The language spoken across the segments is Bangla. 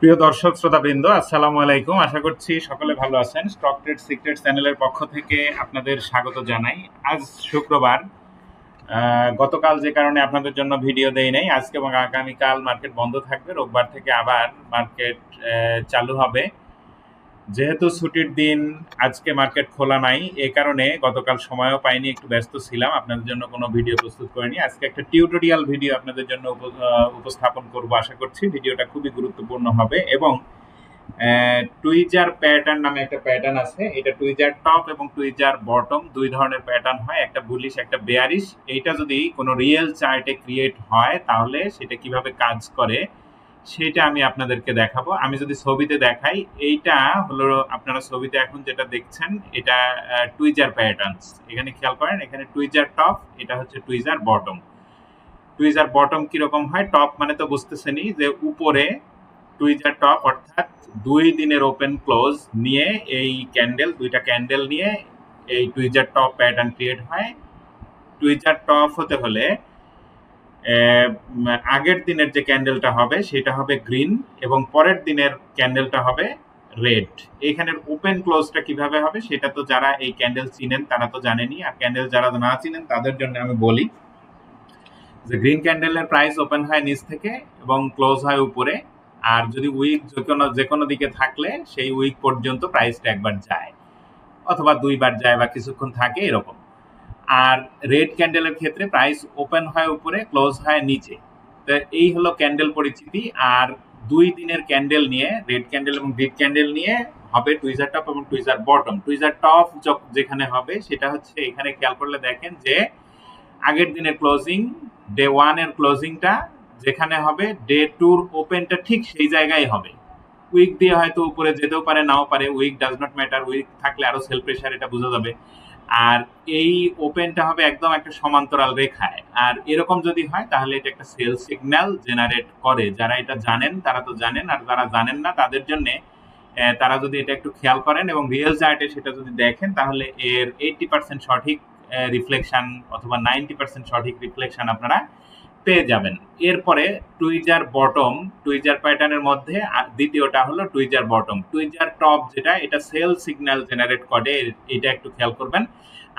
প্রিয় দর্শক, শ্রোতাবৃন্দ, আসসালামু আলাইকুম। আশা করছি সকলে ভালো আছেন। স্টক ট্রেড সিক্রেট চ্যানেলের পক্ষ থেকে আপনাদের স্বাগত জানাই। আজ শুক্রবার গতকাল যে কারণে আপনাদের জন্য ভিডিও দেই নাই, আজকে এবং আগামীকাল মার্কেট বন্ধ থাকবে। রোববার থেকে আবার মার্কেট চালু হবে। যেহেতু ছুটির দিন আজকে মার্কেট খোলা নাই, এ কারণে গতকাল সময়ও পাইনি, একটু ব্যস্ত ছিলাম। আপনাদের জন্য কোনো ভিডিও প্রস্তুত করিনি। আজকে একটা টিউটোরিয়াল ভিডিও আপনাদের জন্য উপ- উপস্থাপন করব আশা করছি। ভিডিওটা খুবই গুরুত্বপূর্ণ হবে এবং টুইজার প্যাটার্ন নামে একটা প্যাটার্ন আছে। এটা টুইজার টপ এবং টুইজার বটম দুই ধরনের প্যাটার্ন হয়। একটা বুলিশ একটা বেয়ারিশ এইটা যদি কোনো রিয়েল চার্টে ক্রিয়েট হয়, তাহলে সেটা কীভাবে কাজ করে সেটা আমি আপনাদেরকে দেখাবো। আমি যদি ছবিতে দেখাই, এইটা হলো আপনারা ছবিতে এখন যেটা দেখছেন, এটা টুইজার প্যাটার্নস এখানে খেয়াল করেন, এখানে টুইজার টপ এটা হচ্ছে টুইজার বটম টুইজার বটম কীরকম হয়? টপ মানে তো বুঝতেছেনই যে উপরে টুইজার টপ অর্থাৎ দুই দিনের ওপেন ক্লোজ নিয়ে এই ক্যান্ডেল দুইটা ক্যান্ডেল নিয়ে এই টুইজার টপ প্যাটার্ন ক্রিয়েট হয়। টুইজার টপ হতে হলে আগের দিনের যে ক্যান্ডেলটা হবে, সেটা হবে গ্রিন এবং পরের দিনের ক্যান্ডেলটা হবে রেড। এখানের ওপেন ক্লোজটা কীভাবে হবে, সেটা তো যারা এই ক্যান্ডেল চিনেন, তারা তো জানেনি। আর ক্যান্ডেল যারা না চিনেন, তাদের জন্য আমি বলি যে গ্রিন ক্যান্ডেলের প্রাইস ওপেন হয় নিচ থেকে এবং ক্লোজ হয় উপরে। আর যদি উইক যে কোনো যে কোনো দিকে থাকলে, সেই উইক পর্যন্ত প্রাইসটা একবার যায়। অথবা দুইবার যায় বা কিছুক্ষণ থাকে, এরকম। আর রেড ক্যান্ডেলের ক্ষেত্রে প্রাইস ওপেন হয় উপরে ক্লোজ হয় নিচে। তো এই হলো ক্যান্ডেল পরিচিতি। আর দুই দিনের ক্যান্ডেল নিয়ে রেড ক্যান্ডেল এবং গ্রিন ক্যান্ডেল নিয়ে হবে টুইজার টপ এবং টুইজার বটম টুইজার টপ যেখানে হবে, সেটা হচ্ছে এখানে খেয়াল করলে দেখেন যে আগের দিনের ক্লোজিং ডে ওয়ানের ক্লোজিংটা যেখানে হবে ডে টুর ওপেনটা ঠিক সেই জায়গায় হবে। উইক দিয়ে হয়তো উপরে যেতেও পারে, নাও পারে weak does not matter weak থাকলে আরও সেল প্রেশার এটা বোঝা যাবে। আর এই ওপেনটা হবে একদম একটা সমান্তরাল রেখায়। আর এরকম যদি হয়, তাহলে এটা একটা সেল সিগন্যাল জেনারেট করে। যারা এটা জানেন, তারা তো জানেন, আর যারা জানেন না, তাদের জন্যে তারা যদি এটা একটু খেয়াল করেন এবং রিয়েল চার্টে সেটা যদি দেখেন, তাহলে এর এইটটি পার্সেন্ট সঠিক রিফ্লেকশন অথবা নাইনটি পার্সেন্ট সঠিক রিফ্লেকশন আপনারা পেয়ে যাবেন। এরপরে টুইজার বটম, টুইজার প্যাটার্নের মধ্যে দ্বিতীয়টা হলো টুইজার বটম। টুইজার টপ যেটা, এটা সেল সিগন্যাল জেনারেট করে এটা একটু খেয়াল করবেন।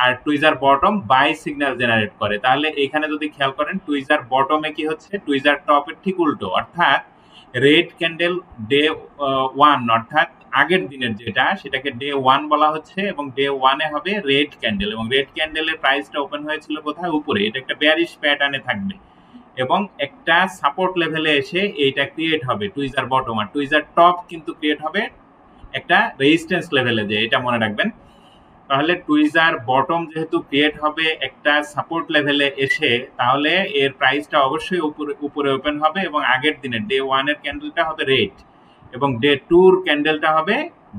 আর tweezer bottom buy signal generate করে। তাহলে এখানে যদি খেয়াল করেন, টুইজার বটমে কি হচ্ছে? টুইজার টপের ঠিক উল্টো। অর্থাৎ রেড ক্যান্ডেল ডে ওয়ান, অর্থাৎ আগের দিনের যেটা, সেটাকে ডে ওয়ান বলা হচ্ছে এবং ডে ওয়ানে হবে রেড ক্যান্ডেল। এবং রেড ক্যান্ডেলের প্রাইসটা ওপেন হয়েছিল কোথায়? উপরে। এটা একটা বেয়ারিশ প্যাটার্নে থাকবে। এবং একটা সাপোর্ট লেভেলে এসে এইটা ক্রিয়েট হবে। টুইজার বটম আর টুইজার টপ কিন্তু ক্রিয়েট হবে একটা রেজিস্ট্যান্স লেভেলে যে, এটা মনে রাখবেন। তাহলে টুইজার বটম যেহেতু ক্রিয়েট হবে একটা সাপোর্ট লেভেলে এসে, তাহলে এর প্রাইসটা অবশ্যই উপরে উপরে ওপেন হবে এবং আগের দিনের ডে ওয়ানের ক্যান্ডেলটা হবে রেড এবং ডে টুর ক্যান্ডেলটা হবে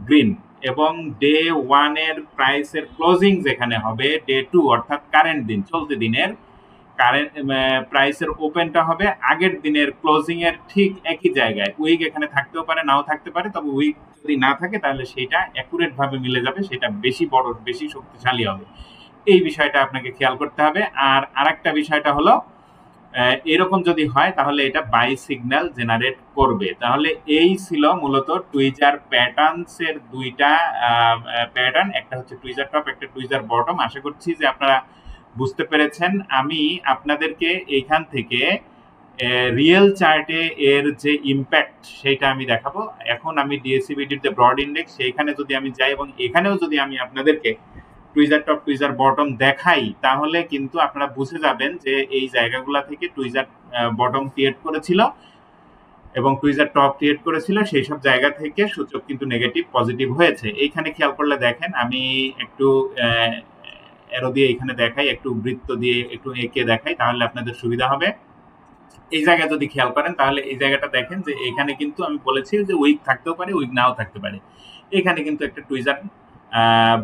গ্রিন এবং ডে ওয়ানের প্রাইসের ক্লোজিং যেখানে হবে ডে টু অর্থাৎ কারেন্ট দিন, চলতি দিনের কারেন্ট প্রাইসের ওপেনটা হবে। আগের দিনের ক্লোজিং এর ঠিক একই জায়গায়। উইক এখানে থাকতেও পারে, নাও থাকতে পারে। তবে উইক যদি না থাকে, তাহলে সেটা অ্যাকুরেট ভাবে মিলে যাবে। সেটা বেশি বড়, বেশি শক্তিশালী হবে। এই বিষয়টা আপনাকে খেয়াল করতে হবে। আর আরেকটা বিষয়টা হলো এরকম যদি হয়, তাহলে এটা বাই সিগন্যাল জেনারেট করবে। তাহলে এই ছিল মূলত টুইজার প্যাটার্নস এর দুইটা প্যাটার্ন একটা হচ্ছে টুইজার টপ একটা টুইজার বটম আশা করছি যে আপনারা বুঝতে পেরেছেন, আমি আপনাদেরকে এইখান থেকে রিয়েল চার্টে এর যে ইম্প্যাক্ট সেটা আমি দেখাবো। এখন আমি ডিএসিবিডির যে ব্রড ইন্ডেক্স সেইখানে যদি আমি যাই এবং এখানেও যদি আমি আপনাদেরকে টুইজার টপ টুইজার বটম দেখাই, তাহলে কিন্তু আপনারা বুঝে যাবেন যে এই জায়গাগুলা থেকে টুইজার বটম ক্রিয়েট করেছিল এবং টুইজার টপ ক্রিয়েট করেছিল, সেই সব জায়গা থেকে সূচক কিন্তু নেগেটিভ পজিটিভ হয়েছে। এইখানে খেয়াল করলে দেখেন, আমি একটু এরো দিয়ে এখানে দেখাই, একটু বৃত্ত দিয়ে একটু এঁকে দেখাই, তাহলে আপনাদের সুবিধা হবে। এই জায়গা যদি খেয়াল করেন, তাহলে এই জায়গাটা দেখেন যে এখানে কিন্তু আমি বলেছি যে উইক থাকতেও পারে উইক নাও থাকতে পারে। এখানে কিন্তু একটা টুইজার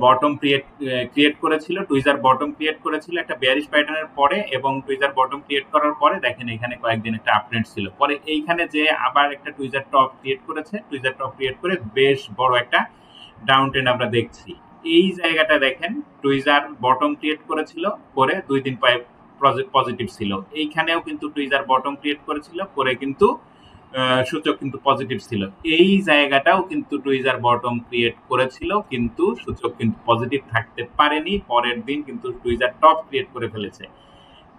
বটম ক্রিয়েট ক্রিয়েট করেছিল। টুইজার বটম ক্রিয়েট করেছিল একটা বেয়ারিশ প্যাটার্নের পরে এবং টুইজার বটম ক্রিয়েট করার পরে দেখেন এখানে কয়েকদিন একটা আপডেট ছিল। পরে এইখানে যে আবার একটা টুইজার টপ ক্রিয়েট করেছে টুইজার টপ ক্রিয়েট করে বেশ বড় একটা ডাউন ট্রেন্ড আমরা দেখছি। এই জায়গাটা দেখেন টুইজার বটম ক্রিয়েট করেছিল পরে দুই দিন পরে পজিটিভ ছিল। এইখানেও কিন্তু টুইজার বটম ক্রিয়েট করেছিল পরে কিন্তু সূচক কিন্তু পজিটিভ ছিল। এই জায়গাটাও কিন্তু টুইজার বটম ক্রিয়েট করেছিল, কিন্তু সূচক কিন্তু পজিটিভ থাকতে পারেনি, পরের দিন কিন্তু টুইজার টপ ক্রিয়েট করে ফেলেছে।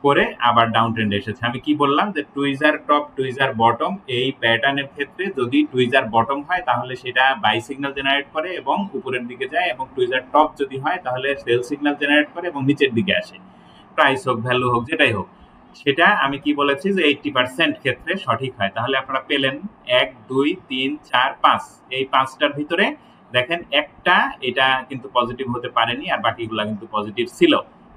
করে আবার ডাউন ট্রেন্ডে এসেছে। আমি কি বললাম যে টুইজার টপ টুইজার বটম এই প্যাটার্নের ক্ষেত্রে যদি টুইজার বটম হয়, তাহলে সেটা বাই সিগন্যাল জেনারেট করে এবং উপরের দিকে যায় এবং টুইজার টপ যদি হয়, তাহলে সেল সিগন্যাল জেনারেট করে এবং নিচের দিকে আসে। প্রাইস হোক ভ্যালু হোক, যেটাই হোক। সেটা আমি কি বলেছি যে এইটটি পার্সেন্ট ক্ষেত্রে সঠিক হয়। তাহলে আপনারা পেলেন এক, দুই, তিন, চার, পাঁচ। এই পাঁচটার ভিতরে দেখেন একটা এটা কিন্তু পজিটিভ হতে পারেনি আর বাকিগুলো কিন্তু পজিটিভ ছিল।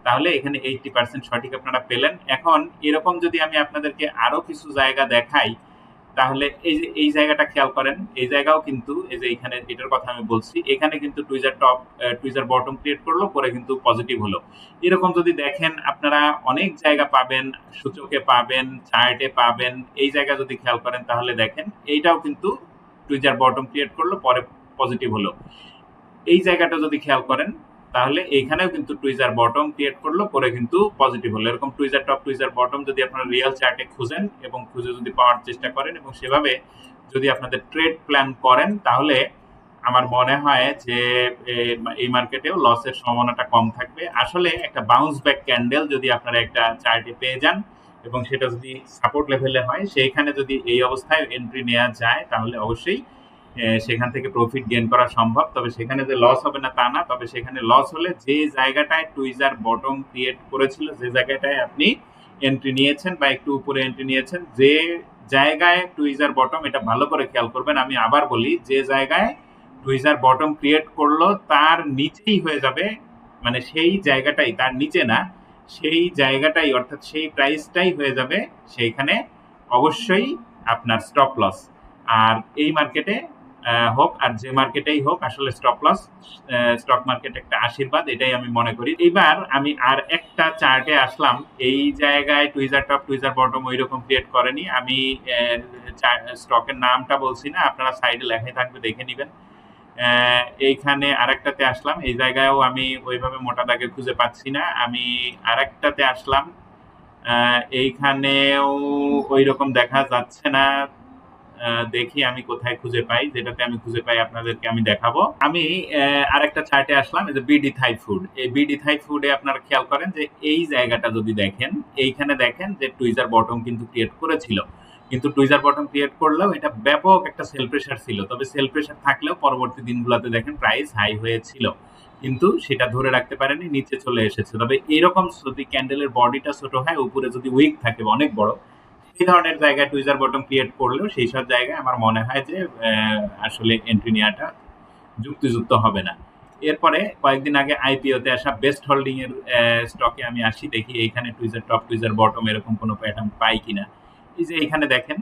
তাহলে এখানে এইটটি পার্সেন্ট সঠিক আপনারা পেলেন। এখন এরকম যদি আমি আপনাদেরকে আরও কিছু জায়গা দেখাই, তাহলে এই যে, এই জায়গাটা খেয়াল করেন, এই জায়গাও কিন্তু, এই যে এখানে এটার কথা আমি বলছি, এখানে কিন্তু tweezer top tweezer bottom create করল, পরে কিন্তু পজিটিভ হলো। এরকম যদি দেখেন, আপনারা অনেক জায়গা পাবেন, সূচকে পাবেন চার্টে পাবেন, এই জায়গা যদি খেয়াল করেন, তাহলে দেখেন, এইটাও কিন্তু টুইজার বটম ক্রিয়েট করল, পরে পজিটিভ হলো। এই জায়গাটা যদি খেয়াল করেন তাহলে এইখানেও কিন্তু টুইজার বটম ক্রিয়েট করল, পরে কিন্তু পজিটিভ হলো। এরকম টুইজার টপ টুইজার বটম যদি আপনারা রিয়েল চার্টে খুঁজেন এবং খুঁজে যদি পাওয়ার চেষ্টা করেন এবং সেভাবে যদি আপনাদের ট্রেড প্ল্যান করেন, তাহলে আমার মনে হয় যে এই মার্কেটেও লসের সম্ভাবনাটা কম থাকবে। আসলে একটা বাউন্স ব্যাক ক্যান্ডেল যদি আপনারা একটা চার্টে পেয়ে যান এবং সেটা যদি সাপোর্ট লেভেলে হয়, সেইখানে যদি এই অবস্থায় এন্ট্রি নেওয়া যায়, তাহলে অবশ্যই সেখান থেকে প্রফিট গেইন করা সম্ভব। তবে সেখানে যে লস হবে না তা না, তবে সেখানে লস হলে যে জায়গাটায় টুইজার বটম ক্রিয়েট করেছিল, যে জায়গাটায় আপনি এন্ট্রি নিয়েছেন বা একটু উপরে এন্ট্রি নিয়েছেন, যে জায়গায় টুইজার বটম এটা ভালো করে খেয়াল করবেন, আমি আবার বলি, যে জায়গায় টুইজার বটম ক্রিয়েট করল, তার নিচেই হয়ে যাবে মানে সেই জায়গাটাই, তার নিচে না, সেই জায়গাটাই, অর্থাৎ সেই প্রাইসটাই হয়ে যাবে, সেইখানে অবশ্যই আপনার স্টপ লস আর এই মার্কেটে হোক আর যে মার্কেটেই হোক, আসলে স্টপ লস স্টক মার্কেট একটা আশীর্বাদ, এটাই আমি মনে করি। এবার আমি আর একটা চার্টে আসলাম, এই জায়গায় টুইজার টপ টুইজার বটম ওই রকম ক্রিয়েট করেনি। আমি স্টকের নামটা বলছি না, আপনারা সাইডে লেখাই থাকবে, দেখে নেবেন। এইখানে আরেকটাতে আসলাম, এই জায়গায়ও আমি ওইভাবে মোটা দাগে খুঁজে পাচ্ছি না। আমি আরেকটাতে আসলাম এইখানেও ওই রকম দেখা যাচ্ছে না। দেখি আমি কোথায় খুঁজে পাই, যেটাতে আমি খুঁজে পাই আপনাদেরকে আমি দেখাবো। আমি আরেকটা চার্টে আসলাম, এই যে বিডি থাই ফুড এই বিডি থাই ফুডে আপনারা খেয়াল করেন যে এই জায়গাটা যদি দেখেন, এইখানে দেখেন যে টুইজার বটম কিন্তু ক্রিয়েট করেছিল। কিন্তু টুইজার বটম ক্রিয়েট করলেও এটা ব্যাপক একটা সেল প্রেশার ছিল। তবে সেল প্রেশার থাকলেও পরবর্তী দিনগুলোতে দেখেন প্রাইস হাই হয়েছিল। কিন্তু সেটা ধরে রাখতে পারেনি, নিচে চলে এসেছে। তবে এরকম যদি ক্যান্ডেলের বডিটা ছোট হয়, উপরে যদি উইক থাকে অনেক বড় এই ধরনের জায়গায় টুইজার বটম ক্রিয়েট করলেও সেই সব জায়গায় আমার মনে হয় যে আসলে এন্ট্রি নেওয়াটা যুক্তিযুক্ত হবে না। এরপরে কয়েকদিন আগে আইপিওতে আসা বেস্ট হোল্ডিং এর স্টকে আমি আসি, দেখি এইখানে টুইজার টপ টুইজার বটম এরকম কোনো প্যাটার্ন পাই কিনা। এই যে এখানে দেখেন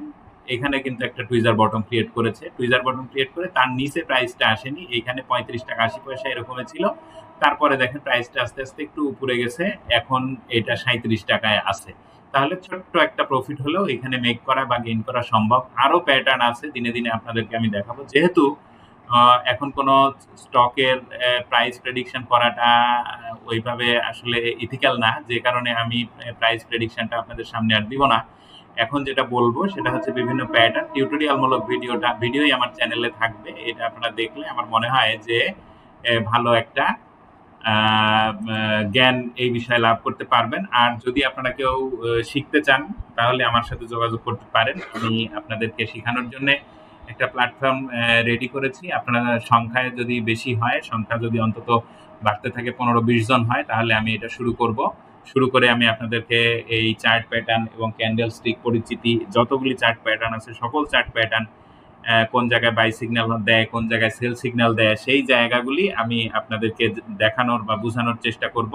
এখানে কিন্তু একটা টুইজার বটম ক্রিয়েট করেছে। টুইজার বটম ক্রিয়েট করে তার নিচে প্রাইসটা আসেনি এখানে পঁয়ত্রিশ টাকা, আশি পয়সা এরকমই ছিল। তারপরে দেখেন প্রাইসটা আস্তে আস্তে একটু উপরে গেছে, এখন এটা সাঁত্রিশ টাকায় আছে। তাহলে ছোট্ট একটা প্রফিট হলেও এখানে মেক করা বা গেইন করা সম্ভব। আরও প্যাটার্ন আছে, দিনে দিনে আপনাদেরকে আমি দেখাবো। যেহেতু এখন কোনো স্টকের প্রাইস প্রেডিকশন করাটা ওইভাবে আসলে ইথিক্যাল না। যে কারণে আমি প্রাইস প্রেডিকশনটা আপনাদের সামনে আর দিব না। এখন যেটা বলব, সেটা হচ্ছে বিভিন্ন প্যাটার্ন টিউটোরিয়ালমূলক ভিডিওটা ভিডিওই আমার চ্যানেলে থাকবে। এটা আপনারা দেখলে আমার মনে হয় যে ভালো একটা জ্ঞান এই বিষয়ে লাভ করতে পারবেন। আর যদি আপনারা কেউ শিখতে চান, তাহলে আমার সাথে যোগাযোগ করতে পারেন। আমি আপনাদেরকে শেখানোর জন্য একটা প্ল্যাটফর্ম রেডি করেছি। আপনারা সংখ্যায় যদি বেশি হয়, সংখ্যা যদি অন্তত বাড়তে থাকে পনেরো বিশ জন হয়, তাহলে আমি এটা শুরু করব। শুরু করে আমি আপনাদেরকে এই চার্ট প্যাটার্ন এবং ক্যান্ডেল স্টিক পরিচিতি, যতগুলি চার্ট প্যাটার্ন আছে, সকল চার্ট প্যাটার্ন কোন জায়গায় বাই সিগন্যাল দেয়, কোন জায়গায় সেল সিগন্যাল দেয়, সেই জায়গাগুলি আমি আপনাদেরকে দেখানোর বা বোঝানোর চেষ্টা করব।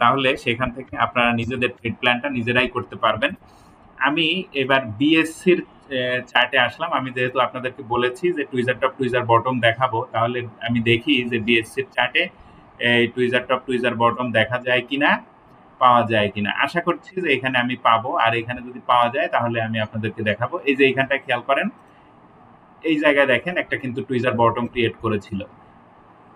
তাহলে সেখান থেকে আপনারা নিজেদের ট্রেড প্ল্যানটা নিজেরাই করতে পারবেন। আমি এবার বিএসসির চার্টে আসলাম। আমি যেহেতু আপনাদেরকে বলেছি যে টুইজার টপ টুইজার বটম দেখাবো, তাহলে আমি দেখি যে বিএসসির চার্টে এই টুইজার টপ টুইজার বটম দেখা যায় কিনা, পাওয়া যায় কিনা। আশা করছি যে এখানে আমি পাবো। আর এখানে যদি পাওয়া যায়, তাহলে আমি আপনাদেরকে দেখাবো। এই যে এইখানটা খেয়াল করেন এই জায়গায় দেখেন, একটা কিন্তু টুইজার বটম ক্রিয়েট করেছিল।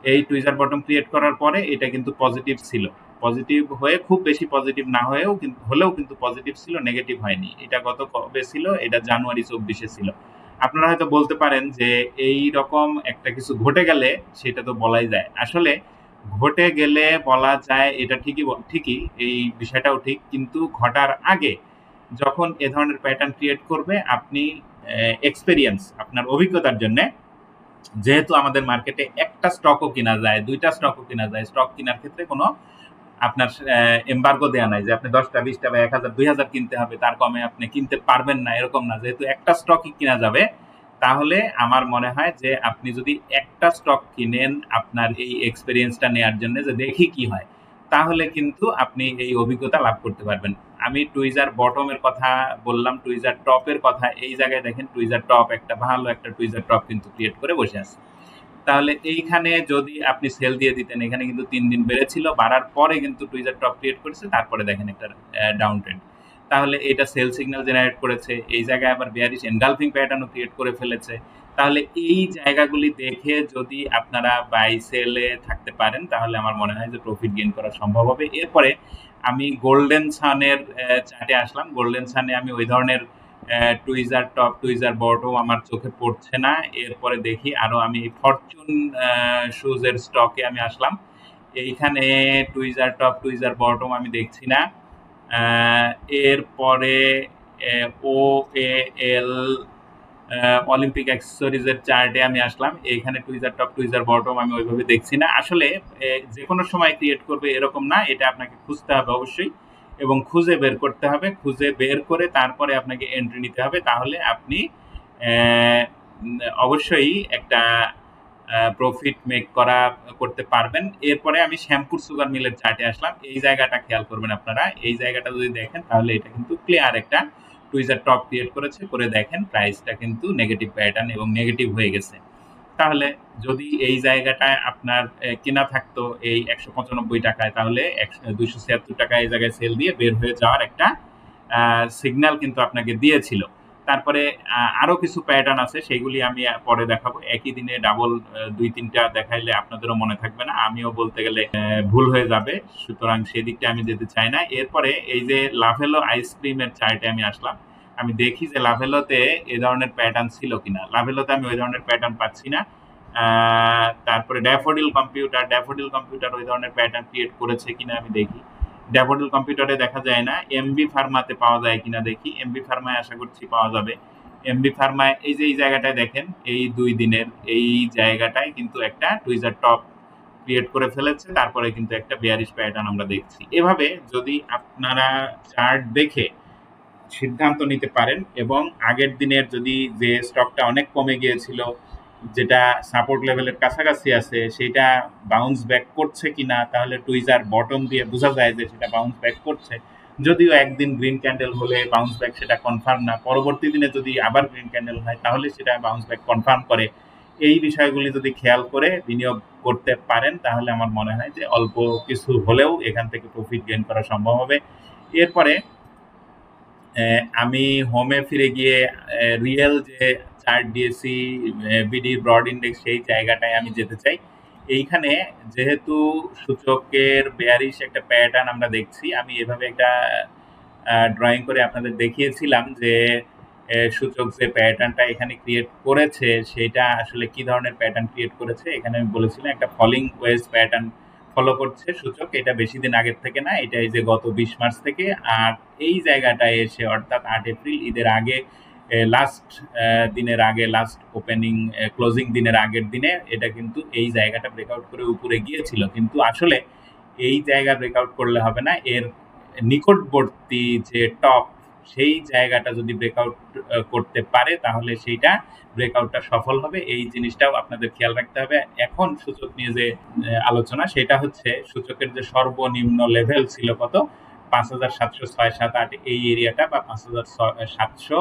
এই টুইজার বটম ক্রিয়েট করার পরে এটা কিন্তু পজিটিভ ছিল। পজিটিভ হয়ে, খুব বেশি পজিটিভ না হয়েও কিন্তু হলেও কিন্তু পজিটিভ ছিল নেগেটিভ হয়নি। এটা গত কবে ছিল? এটা জানুয়ারি চব্বিশে ছিল। আপনারা হয়তো বলতে পারেন যে এই রকম একটা কিছু ঘটে গেলে সেটা তো বলাই যায়। আসলে ঘটে গেলে বলা যায় এটা ঠিকই ঠিকই, এই বিষয়টাও ঠিক। কিন্তু ঘটার আগে যখন এ ধরনের প্যাটার্ন ক্রিয়েট করবে, আপনি এক্সপেরিয়েন্স আপনার অভিজ্ঞতার জন্য। যেহেতু আমাদের মার্কেটে একটা স্টকও কিনা যায়, দুইটা স্টকও কিনা যায় স্টক কেনার ক্ষেত্রে কোনো আপনার এম্বার্গো দেওয়া নাই যে আপনি দশটা, বিশটা বা এক হাজার, দুই হাজার কিনতে হবে, তার কমে আপনি কিনতে পারবেন না, এরকম না। যেহেতু একটা স্টকই কিনা যাবে, তাহলে আমার মনে হয় যে আপনি যদি একটা স্টক কিনেন আপনার এই এক্সপিরিয়েন্সটা নেওয়ার জন্য যে দেখি কি হয়। তাহলে কিন্তু আপনি এই অভিজ্ঞতা লাভ করতে পারবেন। আমি টুইজার বটমের কথা বললাম টুইজার টপের কথা। এই জায়গায় দেখেন টুইজার টপ একটা ভালো একটা টুইজার টপ কিন্তু ক্রিয়েট করে বসে আছে। তাহলে এইখানে যদি আপনি সেল দিয়ে দিতেন, এখানে কিন্তু তিন দিন বেড়েছিল, বাড়ার পরে কিন্তু টুইজার টপ ক্রিয়েট করেছে, তারপরে দেখেন একটা ডাউন ট্রেন্ড তাহলে এটা সেল সিগন্যাল জেনারেট করেছে, এই জায়গায় আবার বিয়ারিশ এনগালফিং প্যাটার্নও ক্রিয়েট করে ফেলেছে। তাহলে এই জায়গাগুলি দেখে যদি আপনারা বাই সেলে থাকতে পারেন, তাহলে আমার মনে হয় যে প্রফিট গেইন করা সম্ভব হবে। এরপরে আমি গোল্ডেন সানের চার্টে আসলাম। গোল্ডেন সানে আমি ওই ধরনের টুইজার টপ টুইজার বটও আমার চোখে পড়ছে না। এরপরে দেখি আরও আমি ফরচুন শুজের স্টকে আমি আসলাম। এইখানে টুইজার টপ টুইজার বটম আমি দেখছি না। এরপরে ও এ এল অলিম্পিক অ্যাক্সেসরিজের চার্টে আমি আসলাম। এইখানে টুইজার টপ টুইজার বটম আমি ওইভাবে দেখছি না। আসলে যে কোনো সময় ক্রিয়েট করবে এরকম না। এটা আপনাকে খুঁজতে হবে অবশ্যই এবং খুঁজে বের করতে হবে। খুঁজে বের করে তারপরে আপনাকে এন্ট্রি নিতে হবে। তাহলে আপনি অবশ্যই একটা প্রফিট মেক করা, করতে পারবেন। এরপরে আমি শ্যাম্পুর সুগার মিলের চার্টে আসলাম। এই জায়গাটা খেয়াল করবেন আপনারা। এই জায়গাটা যদি দেখেন, তাহলে এটা কিন্তু ক্লিয়ার একটা টুইজার টপ ক্রিয়েট করেছে, করে দেখেন প্রাইসটা কিন্তু নেগেটিভ প্যাটার্ন এবং নেগেটিভ হয়ে গেছে। তাহলে যদি এই জায়গাটায় আপনার কেনা থাকতো এই একশো পঁচানব্বই টাকায়, তাহলে দুইশো ছিয়াত্তর টাকায় এই জায়গায় সেল দিয়ে বের হয়ে যাওয়ার একটা সিগন্যাল কিন্তু আপনাকে দিয়েছিল। তারপরে আরও কিছু প্যাটার্ন আছে, সেইগুলি আমি পরে দেখাবো। একই দিনে ডাবল দুই, তিনটা দেখাইলে আপনাদেরও মনে থাকবে না। আমিও বলতে গেলে ভুল হয়ে যাবে। সুতরাং সেদিকটা আমি যেতে চাই না। এরপরে এই যে লাভেলো আইসক্রিমের চার্টে আমি আসলাম। আমি দেখি যে লাভেলোতে এ ধরনের প্যাটার্ন ছিল কিনা। লাভেলোতে আমি ওই ধরনের প্যাটার্ন পাচ্ছি না। তারপরে ড্যাফোডিল কম্পিউটার ড্যাফোডিল কম্পিউটার ওই ধরনের প্যাটার্ন ক্রিয়েট করেছে কিনা আমি দেখি। ড্যাফোডিল কম্পিউটারে দেখা যায় না। এমবি ফার্মাতে পাওয়া যায় কিনা দেখি। এমবি ফার্মায় আশা করছি পাওয়া যাবে। এমবি ফার্মায় এই যে এই জায়গাটায় দেখেন, এই দুই দিনের এই জায়গাটায় কিন্তু একটা টুইজার টপ ক্রিয়েট করে ফেলেছে। তারপরে কিন্তু একটা বিয়ারিশ প্যাটার্ন আমরা দেখছি। এভাবে যদি আপনারা চার্ট দেখে সিদ্ধান্ত নিতে পারেন এবং আগের দিনের যদি যে স্টকটা অনেক কমে গিয়েছিল, যেটা সাপোর্ট লেভেলের কাছাকাছি আছে, সেটা বাউন্স ব্যাক করছে কিনা, তাহলে টুইজার বটম দিয়ে বোঝা যায় যে সেটা বাউন্স ব্যাক করছে। যদিও একদিন গ্রিন ক্যান্ডেল হলে বাউন্স ব্যাক সেটা কনফার্ম না, পরবর্তী দিনে যদি আবার গ্রিন ক্যান্ডেল হয়, তাহলে সেটা বাউন্স ব্যাক কনফার্ম করে। এই বিষয়গুলি যদি খেয়াল করে বিনিয়োগ করতে পারেন, তাহলে আমার মনে হয় যে অল্প কিছু হলেও এখান থেকে প্রফিট গেইন করা সম্ভব হবে। এরপরে আমি হোমে ফিরে গিয়ে রিয়েল যে চার্ট দিয়েছি বিডি ব্রড ইন্ডেক্স সেই জায়গাটায় আমি যেতে চাই। এইখানে যেহেতু সূচকের বেয়ারিশ একটা প্যাটার্ন আমরা দেখছি, আমি এভাবে একটা ড্রয়িং করে আপনাদের দেখিয়েছিলাম যে সূচক যে প্যাটার্নটা এখানে ক্রিয়েট করেছে, সেটা আসলে কি ধরনের প্যাটার্ন ক্রিয়েট করেছে, এখানে আমি বলেছিলাম একটা ফলিং ওয়েজ প্যাটার্ন ফলো করছে সূচক, এটা বেশি দিন আগের থেকে না, এটা এই যে গত বিশ মার্চ থেকে, আর এই জায়গাটায় এসে অর্থাৎ আট এপ্রিল, ঈদের আগে লাস্ট দিনের আগে লাস্ট ওপেনিং ক্লোজিং দিনের আগের দিনে, এটা কিন্তু এই জায়গাটা ব্রেকআউট করে উপরে গিয়েছিল। কিন্তু আসলে এই জায়গা ব্রেকআউট করলে হবে না, এর নিকটবর্তী যে টপ সেই জায়গাটা যদি ব্রেকআউট করতে পারে, তাহলে সেইটা ব্রেকআউটটা সফল হবে। এই জিনিসটাও আপনাদের খেয়াল রাখতে হবে। এখন সূচক নিয়ে যে আলোচনা, সেটা হচ্ছে সূচকের যে সর্বনিম্ন লেভেল ছিল কত? পাঁচ হাজার সাতশো ছয় সাত আট, এই এরিয়াটা বা পাঁচ হাজার সাতশো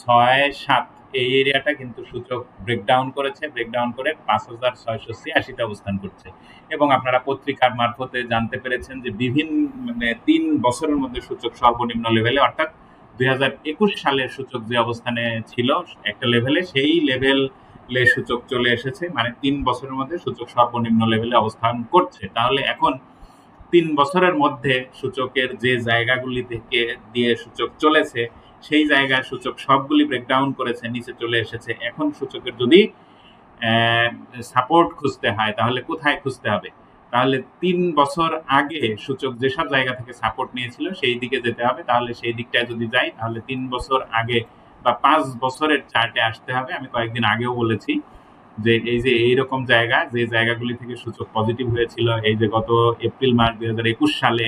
ছয় সাত। এই এরিয়াটা কিন্তু সূচক ব্রেকডাউন করেছে ব্রেকডাউন করে পাঁচ হাজার ছয়শো ছিয়াশিতে অবস্থান করছে। এবং আপনারা পত্রিকার মারফতে জানতে পেরেছেন যে বিভিন্ন মানে তিন বছরের মধ্যে সূচক সর্বনিম্ন লেভেলে অর্থাৎ দুই হাজার একুশ সালের সূচক যে অবস্থানে ছিল, একটা লেভেলে সেই লেভেলে সূচক চলে এসেছে। মানে তিন বছরের মধ্যে সূচক সর্বনিম্ন লেভেলে অবস্থান করছে। তাহলে এখন তিন বছরের মধ্যে সূচকের যে জায়গাগুলি থেকে দিয়ে সূচক চলেছে সেই জায়গায় সূচক সবগুলি ব্রেকডাউন করেছে, নিচে চলে এসেছে। এখন সূচকের যদি সাপোর্ট খুঁজতে হয়, তাহলে কোথায় খুঁজতে হবে? তাহলে তিন বছর আগে সূচক যেসব জায়গা থেকে সাপোর্ট নিয়েছিল, সেই দিকে যেতে হবে। তাহলে সেই দিকটায় যদি যাই, তাহলে তিন বছর আগে বা পাঁচ বছরের চার্টে আসতে হবে। আমি কয়েকদিন আগেও বলেছি যে, এই যে এইরকম জায়গা, যে জায়গাগুলি থেকে সূচক পজিটিভ হয়েছিল, এই যে গত এপ্রিল, মার্চ দুই হাজার একুশ সালে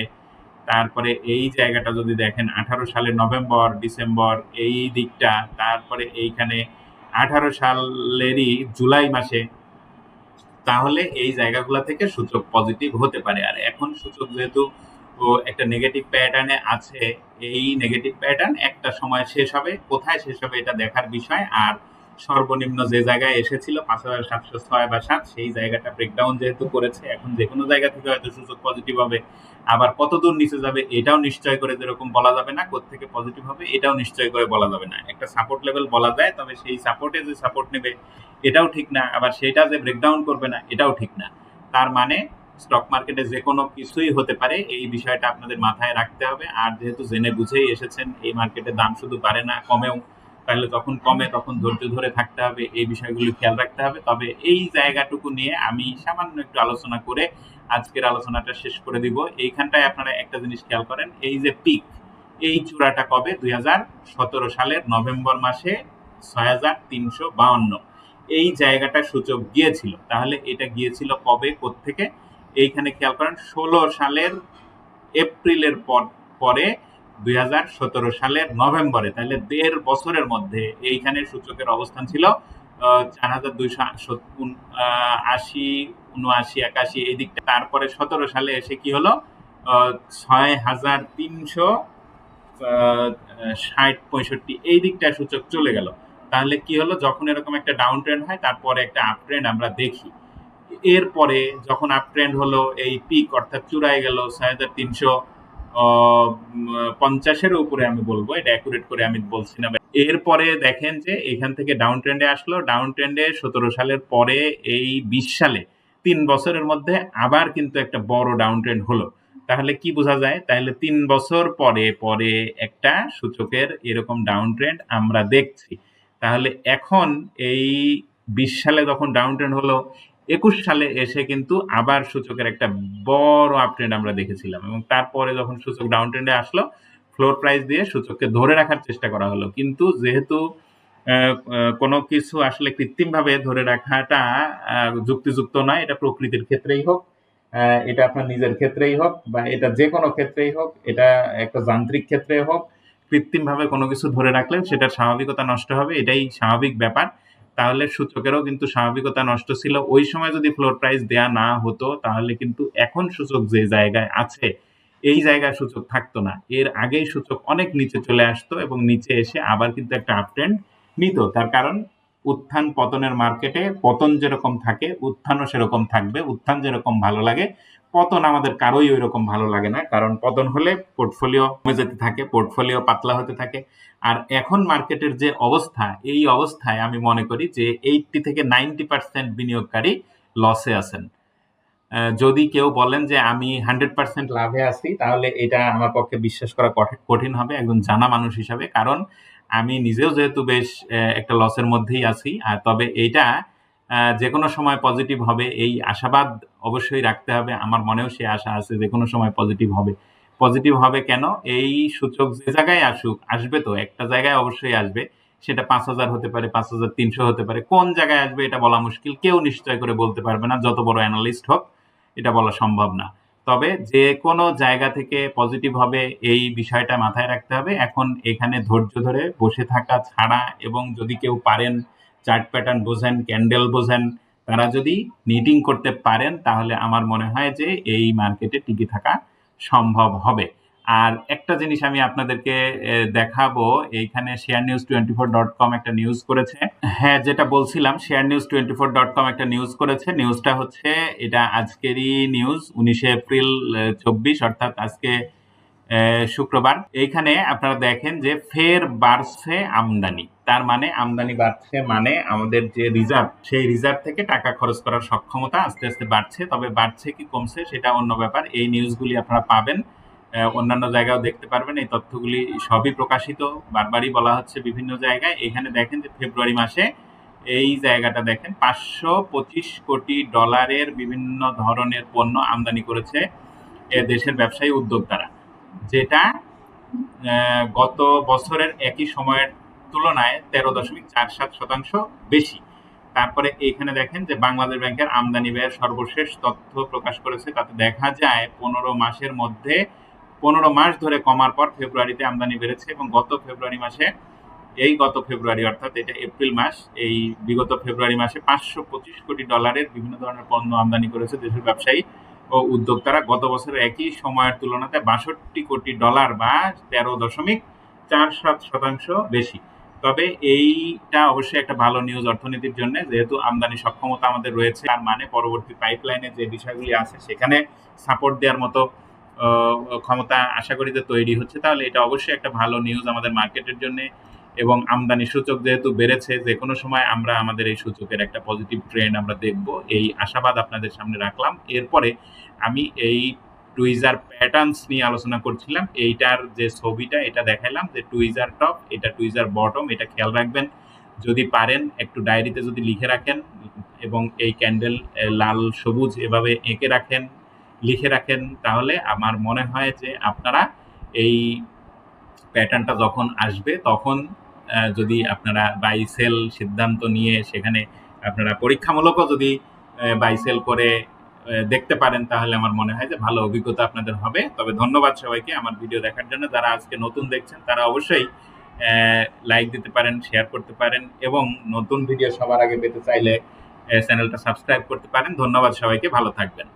তারপরে এই জায়গাটা যদি দেখেন, আঠারো সালের নভেম্বর, ডিসেম্বর, এই দিকটা, তারপরে এইখানে আঠারো সালেরই জুলাই মাসে, তাহলে এই জায়গাগুলো থেকে সূচক পজিটিভ হতে পারে। আর এখন সূচক যেহেতু একটা নেগেটিভ প্যাটার্নে আছে, এই নেগেটিভ প্যাটার্ন একটা সময় শেষ হবে। কোথায় শেষ হবে এটা দেখার বিষয়। আর সর্বনিম্ন যে জায়গায় এসেছিল, পাঁচ হাজার সাতশো ছয় বা সাত, সেই জায়গাটা ব্রেকডাউন যেহেতু করেছে, এখন যে কোনো জায়গা থেকে হয়তো সূচক পজিটিভ হবে। আবার কত দূর নিচে যাবে, এটাও নিশ্চয় করে যেরকম বলা যাবে না থেকে পজিটিভ হবে, এটাও নিশ্চয় করে বলা যাবে না। একটা সাপোর্ট লেভেল বলা যায়, তবে সেই সাপোর্টে যে সাপোর্ট নেবে, এটাও ঠিক না। আবার সেটা যে ব্রেকডাউন করবে না, এটাও ঠিক না। তার মানে স্টক মার্কেটে যে কোনো কিছুই হতে পারে, এই বিষয়টা আপনাদের মাথায় রাখতে হবে। আর যেহেতু জেনে বুঝেই এসেছেন, এই মার্কেটে দাম শুধু বাড়ে না, কমেও। তাহলে তখন কমে, তখন ধৈর্য ধরে থাকতে হবে, এই বিষয়গুলি খেয়াল রাখতে হবে। তবে এই জায়গাটুকু নিয়ে আমি সামান্য একটু আলোচনা করে আজকের আলোচনাটা শেষ করে দিব। এইখানটায় আপনারা একটা জিনিস খেয়াল করেন, এই যে পিক, এই চূড়াটা কবে? দুই হাজার সতেরো সালের নভেম্বর মাসে ছয় এই জায়গাটা সূচক গিয়েছিল। তাহলে এটা গিয়েছিল কবে থেকে এইখানে খেয়াল করেন, ষোলো সালের এপ্রিলের পর, পরে দুই হাজার সতেরো সালের নভেম্বরে তাহলে দেড় বছরের মধ্যে এইখানে সূচকের অবস্থান ছিল চার হাজার দুইশো আশি, উনআশি, একাশি, এই দিকটা। তারপরে সতেরো সালে এসে কি হলো? ছয় হাজার তিনশো ষাট, পঁয়ষট্টি, এই দিকটা সূচক চলে গেল। তাহলে কি হলো? যখন এরকম একটা ডাউন ট্রেন্ড হয়, তারপরে একটা আপ ট্রেন্ড আমরা দেখি। এরপরে যখন আপ ট্রেন্ড হলো, এই পিক অর্থাৎ চূড়ায় গেল ছয় হাজার তিনশো পঞ্চাশের উপরে আমি বলব, এটা অ্যাকুরেট করে আমি বলছি না। এরপরে দেখেন যে এখান থেকে ডাউন ট্রেন্ডে আসলো ডাউন ট্রেন্ডে সতেরো সালের পরে এই বিশ সালে তিন বছরের মধ্যে আবার কিন্তু একটা বড় ডাউন ট্রেন্ড হলো। তাহলে কি বোঝা যায়? তাহলে তিন বছর পরে পরে একটা সূচকের এরকম ডাউন ট্রেন্ড আমরা দেখছি। তাহলে এখন এই বিশ সালে যখন ডাউন ট্রেন্ড হলো একুশ সালে এসে কিন্তু আবার সূচকের একটা বড় আপ ট্রেন্ড আমরা দেখেছিলাম এবং তারপরে যখন সূচক ডাউন ট্রেন্ডে আসলো ফ্লোর প্রাইস দিয়ে সূচককে ধরে রাখার চেষ্টা করা হলো। কিন্তু যেহেতু কোনো কিছু আসলে কৃত্রিমভাবে ধরে রাখাটা যুক্তিযুক্ত নয়, এটা প্রকৃতির ক্ষেত্রেই হোক এটা আপনার নিজের ক্ষেত্রেই হোক বা এটা যে কোনো ক্ষেত্রেই হোক, এটা একটা যান্ত্রিক ক্ষেত্রে হোক, কৃত্রিমভাবে কোনো কিছু ধরে রাখলে সেটার স্বাভাবিকতা নষ্ট হবে, এটাই স্বাভাবিক ব্যাপার। তাহলে সূচকেরও কিন্তু স্বাভাবিকতা নষ্ট ছিল। ওই সময় যদি ফ্লোর প্রাইস দেয়া না হতো, তাহলে কিন্তু এখন সূচক যে জায়গায় আছে, এই জায়গায় সূচক থাকতো না। এর আগেই সূচক অনেক নিচে চলে আসতো এবং নিচে এসে আবার কিন্তু একটা আপট্রেন্ড নিত। তার কারণ, উত্থান পতনের মার্কেটে পতন যেরকম থাকে, উত্থানও সেরকম থাকবে। উত্থান যেরকম ভালো লাগে, পতন আমাদের কারোই ওই রকম ভালো লাগে না। কারণ পতন হলে পোর্টফোলিও কমে যেতে থাকে পোর্টফোলিও পাতলা হতে থাকে। আর এখন মার্কেটের যে অবস্থা, এই অবস্থায় আমি মনে করি যে এইটটি থেকে নাইনটি পার্সেন্ট বিনিয়োগকারী লসে আছেন। যদি কেউ বলেন যে আমি হান্ড্রেড পার্সেন্ট লাভে আছি, তাহলে এটা আমার পক্ষে বিশ্বাস করা কঠিন হবে, একজন জানা মানুষ হিসাবে। কারণ আমি নিজেও যেহেতু বেশ একটা লসের মধ্যেই আছি, আর তবে এইটা যে কোনো সময় পজিটিভ হবে, এই আশাবাদ অবশ্যই রাখতে হবে। আমার মনেও সে আশা আছে যে কোনো সময় পজিটিভ হবে। পজিটিভ হবে কেন? এই সূচক যে জায়গায় আসুক, আসবে তো, একটা জায়গায় অবশ্যই আসবে। সেটা পাঁচ হাজার হতে পারে, পাঁচ হাজার তিনশো হতে পারে। কোন জায়গায় আসবে এটা বলা মুশকিল, কেউ নিশ্চয় করে বলতে পারবে না, যত বড় অ্যানালিস্ট হোক, এটা বলা সম্ভব না। তবে যে কোনো জায়গা থেকে পজিটিভ হবে, এই বিষয়টা মাথায় রাখতে হবে। এখন এখানে ধৈর্য ধরে বসে থাকা ছাড়া এবং যদি কেউ পারেন চার্ট প্যাটার্ন বোঝেন ক্যান্ডেল বোঝেন, তারা যদি নিটিং করতে পারেন, তাহলে আমার মনে হয় যে এই মার্কেটে টিকে থাকা সম্ভব হবে। আর একটা জিনিস আমি আপনাদেরকে দেখাবো, এইখানে share news twenty four dot com একটা নিউজ করেছে। হ্যাঁ যেটা বলছিলাম share news twenty four dot com একটা নিউজ করেছে। নিউজটা হচ্ছে, এটা আজকেরই নিউজ উনিশে এপ্রিল চব্বিশ, অর্থাৎ আজকে শুক্রবার। এইখানে আপনারা দেখেন যে ফের বাড়ছে আমদানি। তার মানে আমদানি বাড়ছে মানে আমাদের যে রিজার্ভ, সেই রিজার্ভ থেকে টাকা খরচ করার সক্ষমতা আস্তে আস্তে বাড়ছে। তবে বাড়ছে কি কমছে সেটা অন্য ব্যাপার। এই নিউজগুলি আপনারা পাবেন। অন্যান্য জায়গাও দেখতে পারবেন। এই তথ্যগুলি সবই প্রকাশিত, বারবারই বলা হচ্ছে বিভিন্ন জায়গায়। এখানে দেখেন যে ফেব্রুয়ারি মাসে এই জায়গাটা দেখেন, পাঁচশো পঁচিশ কোটি ডলারের বিভিন্ন ধরনের পণ্য আমদানি করেছে এ দেশের ব্যবসায়ী উদ্যোক্তারা। যেটা গত বছরের একই সময়ের তুলনায় তেরো দশমিক চার সাত শতাংশ বেশি। তারপরে এইখানে দেখেন যে বাংলাদেশ ব্যাংকের আমদানি ব্যয়ের সর্বশেষ তথ্য প্রকাশ করেছে। তাতে দেখা যায় পনেরো মাসের মধ্যে, পনেরো মাস ধরে কমার পর ফেব্রুয়ারিতে আমদানি বেড়েছে এবং গত ফেব্রুয়ারি মাসে, এই গত ফেব্রুয়ারি অর্থাৎ এটা এপ্রিল মাস, এই বিগত ফেব্রুয়ারি মাসে পাঁচশো পঁচিশ কোটি ডলারের বিভিন্ন ধরনের পণ্য আমদানি করেছে দেশের ব্যবসায়ী ও উদ্যোক্তারা গত বছরের একই সময়ের তুলনাতে বাষট্টি কোটি ডলার বা তেরো দশমিক চার সাত শতাংশ বেশি। তবে এইটা অবশ্যই একটা ভালো নিউজ অর্থনীতির জন্য, যেহেতু আমদানি সক্ষমতা আমাদের রয়েছে, তার মানে পরবর্তী পাইপলাইনে যে বিষয়গুলি আছে, সেখানে সাপোর্ট দেওয়ার মতো ক্ষমতা আশা করি যে তৈরি হচ্ছে। তাহলে এটা অবশ্যই একটা ভালো নিউজ আমাদের মার্কেটের জন্য। এবং আমদানি সূচক যেহেতু বেড়েছে, যে কোনো সময় আমরা আমাদের এই সূচকের একটা পজিটিভ ট্রেন্ড আমরা দেখব। এই আশাবাদ আপনাদের সামনে রাখলাম। এরপরে আমি এই টুইজার প্যাটার্নস নিয়ে আলোচনা করছিলাম। এইটার যে ছবিটা, এটা দেখাইলাম যে টুইজার টপ এটা টুইজার বটম এটা খেয়াল রাখবেন। যদি পারেন, একটু ডায়েরিতে যদি লিখে রাখেন এবং এই ক্যান্ডেল লাল, সবুজ এভাবে এঁকে রাখেন, লিখে রাখেন, তাহলে আমার মনে হয় যে আপনারা এই প্যাটার্নটা যখন আসবে, তখন যদি আপনারা বাই সেল সিদ্ধান্ত নিয়ে সেখানে আপনারা পরীক্ষামূলকও যদি বাই সেল করে দেখতে পারেন, তাহলে আমার মনে হয় যে ভালো অভিজ্ঞতা আপনাদের হবে। তবে ধন্যবাদ সবাইকে আমার ভিডিও দেখার জন্য। যারা আজকে নতুন দেখছেন, তারা অবশ্যই লাইক দিতে পারেন শেয়ার করতে পারেন এবং নতুন ভিডিও সবার আগে পেতে চাইলে চ্যানেলটা সাবস্ক্রাইব করতে পারেন। ধন্যবাদ সবাইকে, ভালো থাকবেন।